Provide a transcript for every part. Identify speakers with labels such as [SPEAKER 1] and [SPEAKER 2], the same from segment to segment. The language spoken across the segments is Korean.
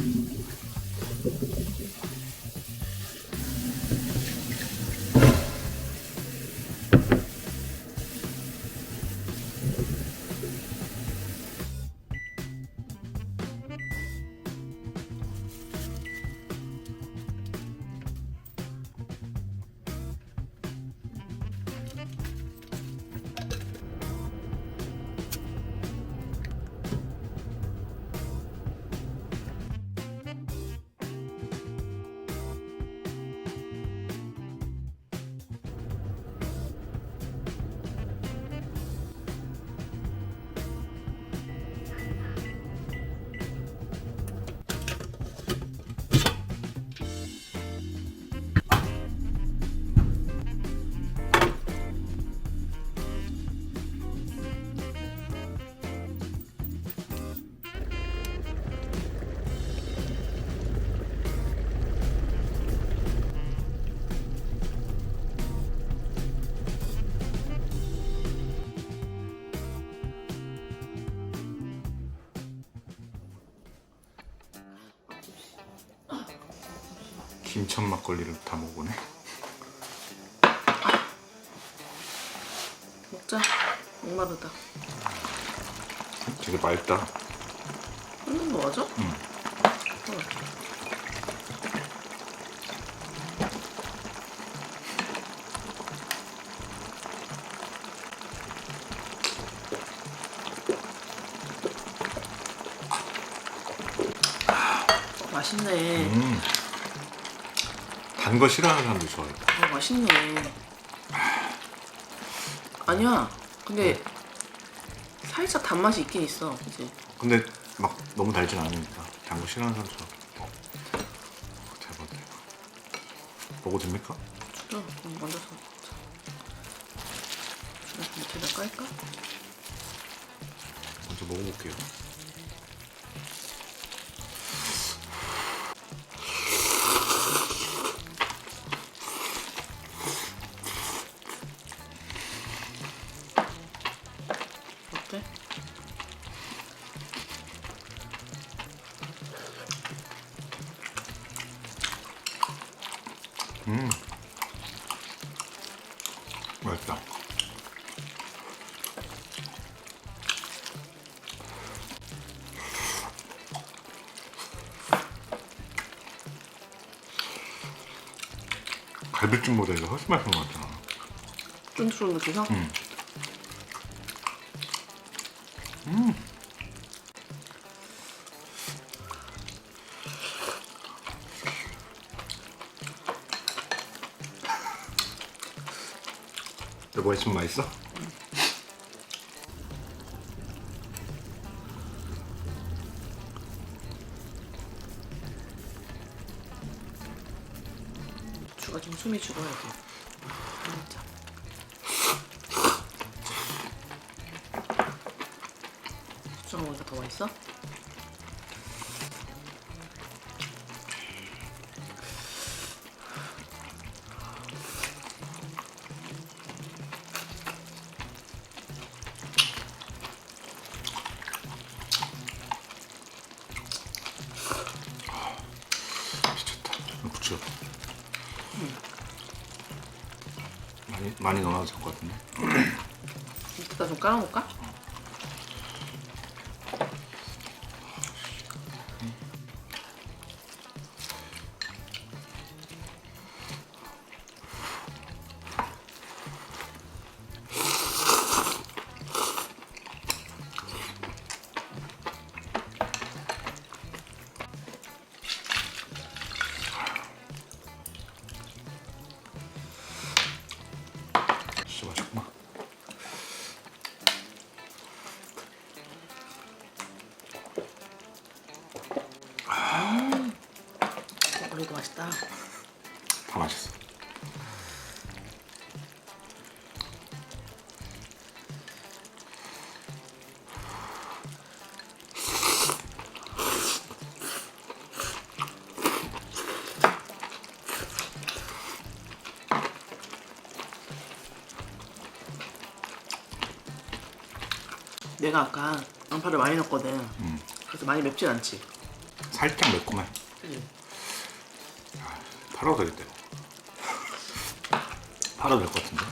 [SPEAKER 1] ちょっと待って。 김천 막걸리를 다 먹으네.
[SPEAKER 2] 먹자. 목마르다.
[SPEAKER 1] 되게 맑다.
[SPEAKER 2] 거 맞아?
[SPEAKER 1] 응.
[SPEAKER 2] 어. 어, 맛있네.
[SPEAKER 1] 음. 단 거 싫어하는 사람도 좋아해.
[SPEAKER 2] 어, 맛있네. 아니야. 근데 살짝 단맛이 있긴 있어. 그지?
[SPEAKER 1] 근데 막 너무 달진 않으니까 단 거 싫어하는 사람 좋아. 어. 대박 대박. 먹어도 됩니까?
[SPEAKER 2] 그럼 먼저 서. 이렇게 밑에다 깔까?
[SPEAKER 1] 먼저 먹어볼게요. 맛있다. 갈비찜보다 이거 훨씬 맛있는 것 같아.
[SPEAKER 2] 쫀쫀해서?
[SPEAKER 1] 음. 여보 좀 맛있어?
[SPEAKER 2] 주가 좀 숨이 죽어야 돼. 진짜. 수저가 먹으니까 더 맛있어?
[SPEAKER 1] 많이 넣어도 될 것 같은데.
[SPEAKER 2] 밑에다 좀 깔아놓을까? 내가 아까 양파를 많이 넣었거든.
[SPEAKER 1] 음.
[SPEAKER 2] 그래서 많이 맵진 않지.
[SPEAKER 1] 살짝 매콤해.
[SPEAKER 2] 그지?
[SPEAKER 1] 팔아도 되겠다. 이거. 팔아도 될 것 같은데.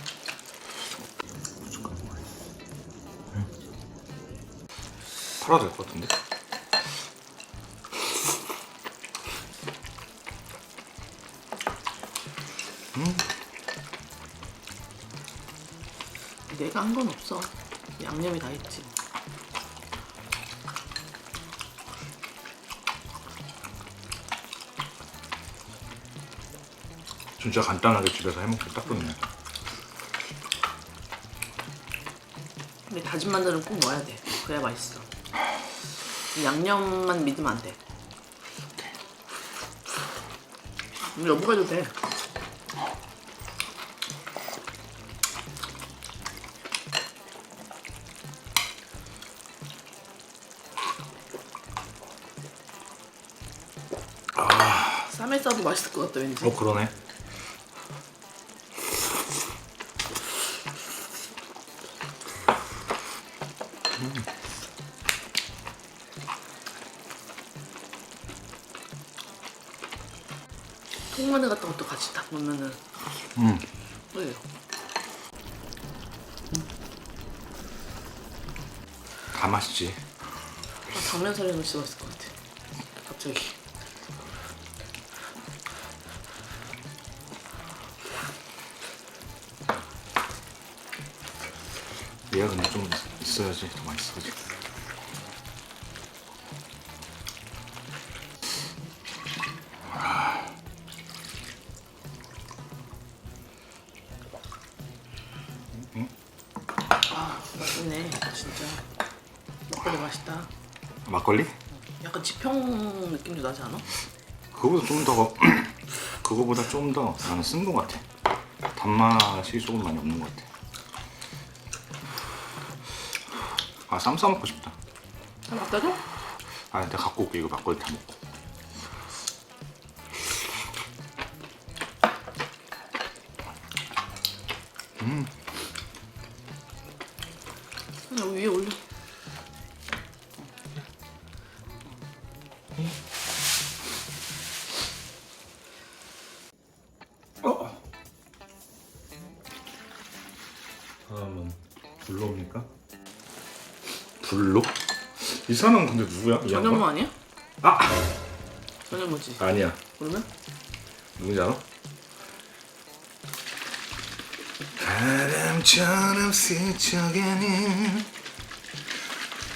[SPEAKER 1] 팔아도 될 것 같은데.
[SPEAKER 2] 내가 한 건 없어. 양념이 다 있지.
[SPEAKER 1] 진짜 간단하게 집에서 해먹기 딱 좋네.
[SPEAKER 2] 근데 다진 마늘은 꼭 넣어야 돼. 그래야 맛있어. 이 양념만 믿으면 안 돼. 우리 여보가 해도 돼. 쌈에 싸도 맛있을 것 같다 왠지.
[SPEAKER 1] 어 그러네.
[SPEAKER 2] 통마늘 같은 것도 같이 딱 넣으면은
[SPEAKER 1] 음.
[SPEAKER 2] 그래요.
[SPEAKER 1] 다 맛있지.
[SPEAKER 2] 아, 당면 사리는 진짜 맛있을 것 같아. 갑자기.
[SPEAKER 1] 얘가 근데 좀 있어야지 더 맛있어. 그지?
[SPEAKER 2] 아 진짜. 막걸리 맛있다.
[SPEAKER 1] 막걸리?
[SPEAKER 2] 약간 지평 느낌도 나지 않아?
[SPEAKER 1] 그거보다 좀더 그거보다 좀 더 나는 쓴 것 같아. 단맛이 조금 많이 없는 것 같아. 아 쌈 싸 먹고 싶다.
[SPEAKER 2] 다 갖다 줘?
[SPEAKER 1] 아 내가 갖고 올게 이거 막걸리 다 먹고.
[SPEAKER 2] 여 위에 올려.
[SPEAKER 1] 다음은 불로입니까? 불로? 이 사람 근데 누구야? 이
[SPEAKER 2] 전현무? 아니야?
[SPEAKER 1] 아
[SPEAKER 2] 전현무지.
[SPEAKER 1] 아니야.
[SPEAKER 2] 그러면?
[SPEAKER 1] 누군지 알아? 바람처럼 스쳐가는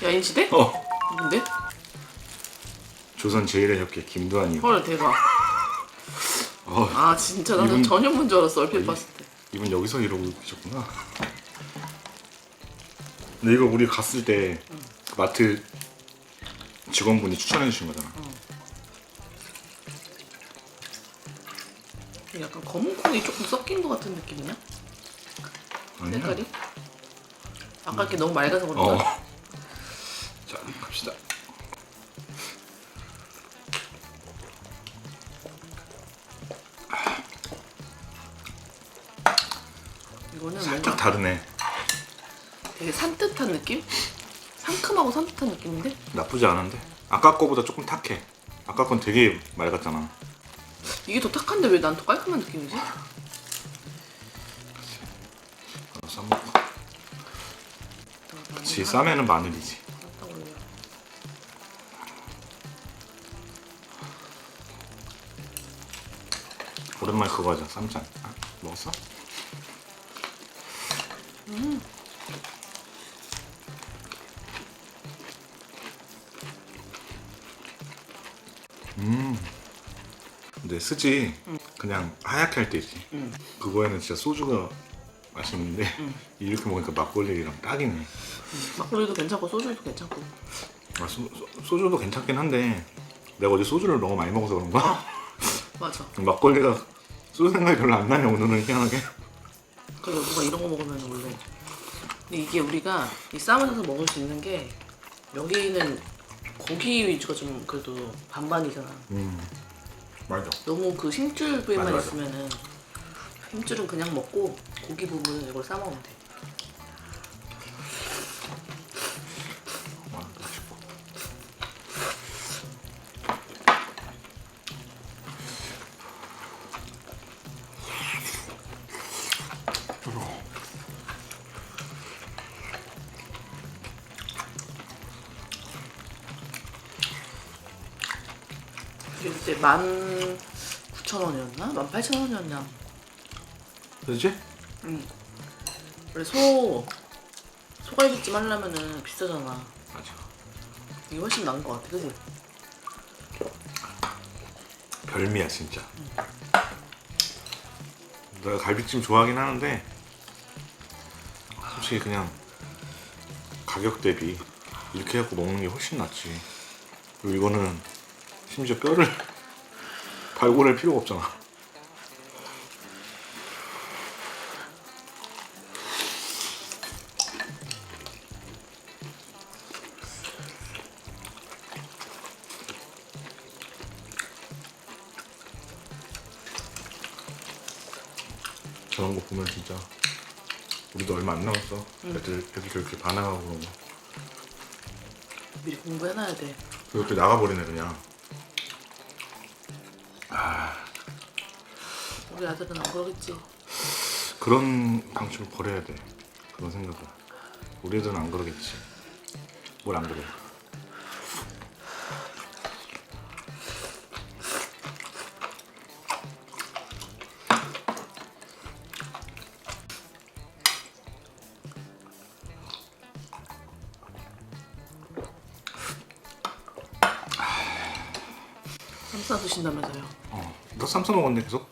[SPEAKER 2] 야인시대?
[SPEAKER 1] 어
[SPEAKER 2] 누군데?
[SPEAKER 1] 조선 제일의 혁기 김도환이요.
[SPEAKER 2] 헐 대박.
[SPEAKER 1] 어,
[SPEAKER 2] 아 진짜 나는
[SPEAKER 1] 이분-
[SPEAKER 2] 전현무인 줄 알았어 얼핏
[SPEAKER 1] 이-
[SPEAKER 2] 봤을 때.
[SPEAKER 1] 이분 여기서 이러고 계셨구나. 근데 이거 우리 갔을 때 마트 직원분이 추천해 주신 거잖아.
[SPEAKER 2] 약간 검은 콩이 조금 섞인 것 같은 느낌이냐?
[SPEAKER 1] 아니야.
[SPEAKER 2] 색깔이? 아까 게 너무 맑아서 그런가?
[SPEAKER 1] 어.
[SPEAKER 2] 산뜻한 느낌인데?
[SPEAKER 1] 나쁘지 않은데. 아까 거보다 조금 탁해. 아까 건 되게 맑았잖아.
[SPEAKER 2] 이게 더 탁한데 왜 난 더 깔끔한 느낌이지?
[SPEAKER 1] 어, 쌈먹고. 그치 쌈에는 마늘이지.
[SPEAKER 2] 딱 올려.
[SPEAKER 1] 오랜만에 그거 하자. 쌈장. 아, 먹었어? 음. 근데 쓰지 그냥 하얗게 할 때 있지.
[SPEAKER 2] 응.
[SPEAKER 1] 그거에는 진짜 소주가 맛있는데 이렇게 먹으니까 막걸리랑 딱이네.
[SPEAKER 2] 막걸리도 괜찮고 소주도 괜찮고
[SPEAKER 1] 아, 소, 소, 주도 괜찮긴 한데 내가 어제 소주를 너무 많이 먹어서 그런가?
[SPEAKER 2] 맞아
[SPEAKER 1] 막걸리가 소주 생각이 별로 안 나네 오늘은 희한하게.
[SPEAKER 2] 그래서 누가 이런 거 먹으면 원래 근데 이게 우리가 이 싸서 먹을 수 있는 게 여기는 고기 위주가 좀 그래도 반반이잖아
[SPEAKER 1] 음 맞아.
[SPEAKER 2] 너무 그 힘줄 부위만
[SPEAKER 1] 맞아, 맞아.
[SPEAKER 2] 있으면은 힘줄은 그냥 먹고 고기 부분은 이걸 싸 먹으면 돼 만 9천 원이었나? 만 8천 원이었나?
[SPEAKER 1] 그렇지?
[SPEAKER 2] 응. 원래 소 소갈비찜 하려면은 비싸잖아.
[SPEAKER 1] 맞아.
[SPEAKER 2] 이게 훨씬 나은 것 같아, 그지?
[SPEAKER 1] 별미야 진짜. 내가 갈비찜 좋아하긴 하는데 솔직히 그냥 가격 대비 이렇게 해갖고 먹는 게 훨씬 낫지. 그리고 이거는 심지어 뼈를 발골할 필요가 없잖아. 저런 거 보면 진짜 우리도 얼마 안 남았어. 애들 애들 저렇게 반항하고 그러고
[SPEAKER 2] 미리 공부해놔야 돼.
[SPEAKER 1] 이렇게 나가버리네 그냥.
[SPEAKER 2] 우리 아들은 안 그러겠지.
[SPEAKER 1] 그런 방식을 버려야 돼. 그런 생각을. 우리 애들은 안 그러겠지. 뭘 안 그래.
[SPEAKER 2] 드신다면서요.
[SPEAKER 1] 어, 너 쌈싸 먹었는데 계속?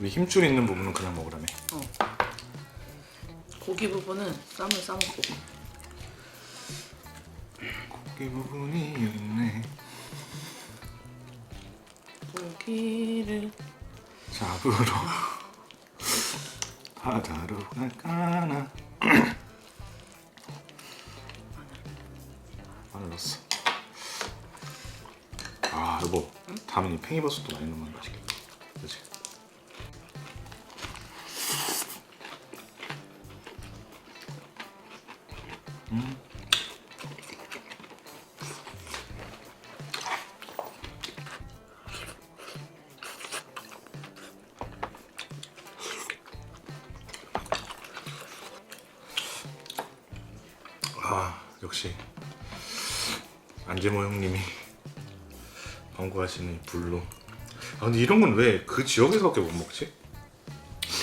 [SPEAKER 1] 이 힘줄 있는 부분은 그냥 먹으라며.
[SPEAKER 2] 어. 고기 부분은 쌈을 싸먹고.
[SPEAKER 1] 이 부분이 있네.
[SPEAKER 2] 고기를
[SPEAKER 1] 잡으러 바다로 갈까나. 마늘 넣었어. 아 여보, 다음에 이 팽이버섯도 많이 넣으면 맛있겠다. 그렇지? 아 역시 안재모 형님이 광고하시는 이 불로. 아 근데 이런 건 왜 그 지역에서밖에 못 먹지?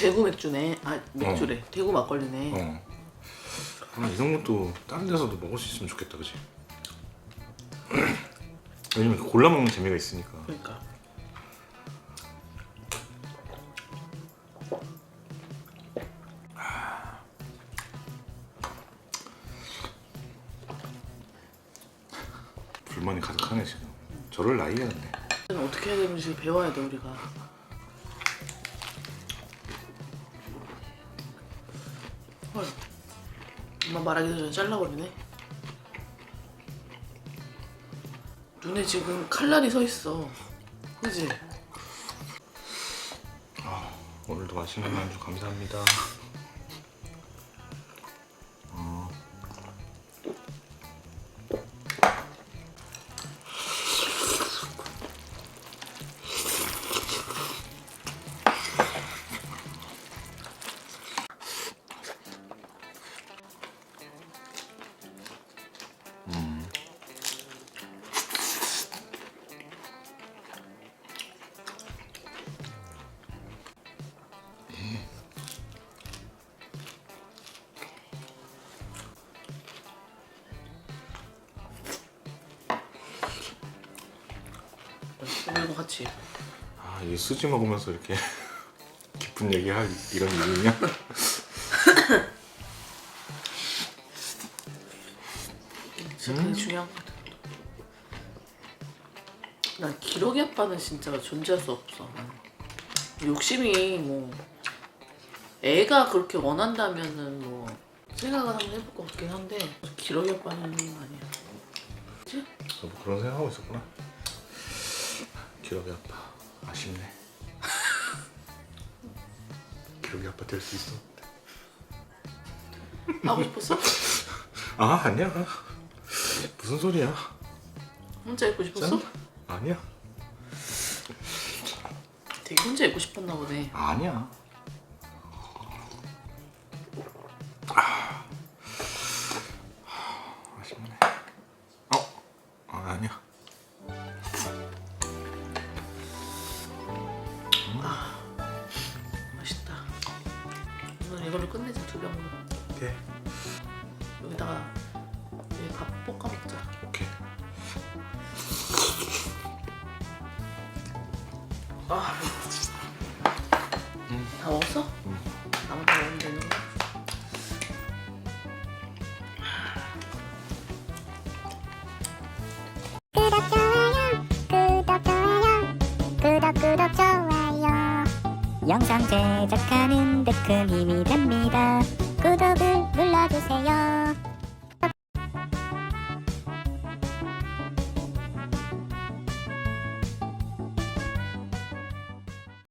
[SPEAKER 2] 대구 맥주네. 아 맥주래. 대구 막걸리네.
[SPEAKER 1] 어. 아 이런 것도 다른 데서도 먹을 수 있으면 좋겠다, 그지? 왜냐면 골라 먹는 재미가 있으니까.
[SPEAKER 2] 그러니까.
[SPEAKER 1] 근데.
[SPEAKER 2] 이제는 어떻게 해야 되는지 배워야 돼 우리가. 헐. 엄마 말하기 전에 잘라버리네. 눈에 지금 칼날이 서 있어. 그지?
[SPEAKER 1] 오늘도 맛있는 만주 감사합니다.
[SPEAKER 2] 같이.
[SPEAKER 1] 아, 이 수지 먹으면서 이렇게 깊은 얘기할 이런 일이냐?
[SPEAKER 2] 진짜 되게 중요한 것 같아. 난 기러기 아빠는 진짜 존재할 수 없어. 난. 욕심이 뭐 애가 그렇게 원한다면은 뭐 생각을 한번 해볼 것 같긴 한데 기러기 아빠는 아니야. 그치?
[SPEAKER 1] 여보 그런 생각하고 있었구나. 기억이 아파. 아쉽네. 기억이 아파 될수 있었는데.
[SPEAKER 2] 하고 싶었어?
[SPEAKER 1] 아 아니야. 무슨 소리야?
[SPEAKER 2] 혼자 있고 싶었어?
[SPEAKER 1] 아니야.
[SPEAKER 2] 되게 혼자 있고 싶었나 보네.
[SPEAKER 1] 아니야.
[SPEAKER 2] 다 먹었어?
[SPEAKER 1] 응.
[SPEAKER 2] 나만 다 먹으면 되는 거야?
[SPEAKER 3] 구독 좋아요 구독 좋아요 구독 구독 좋아요 영상 제작하는 데큰 힘이 됩니다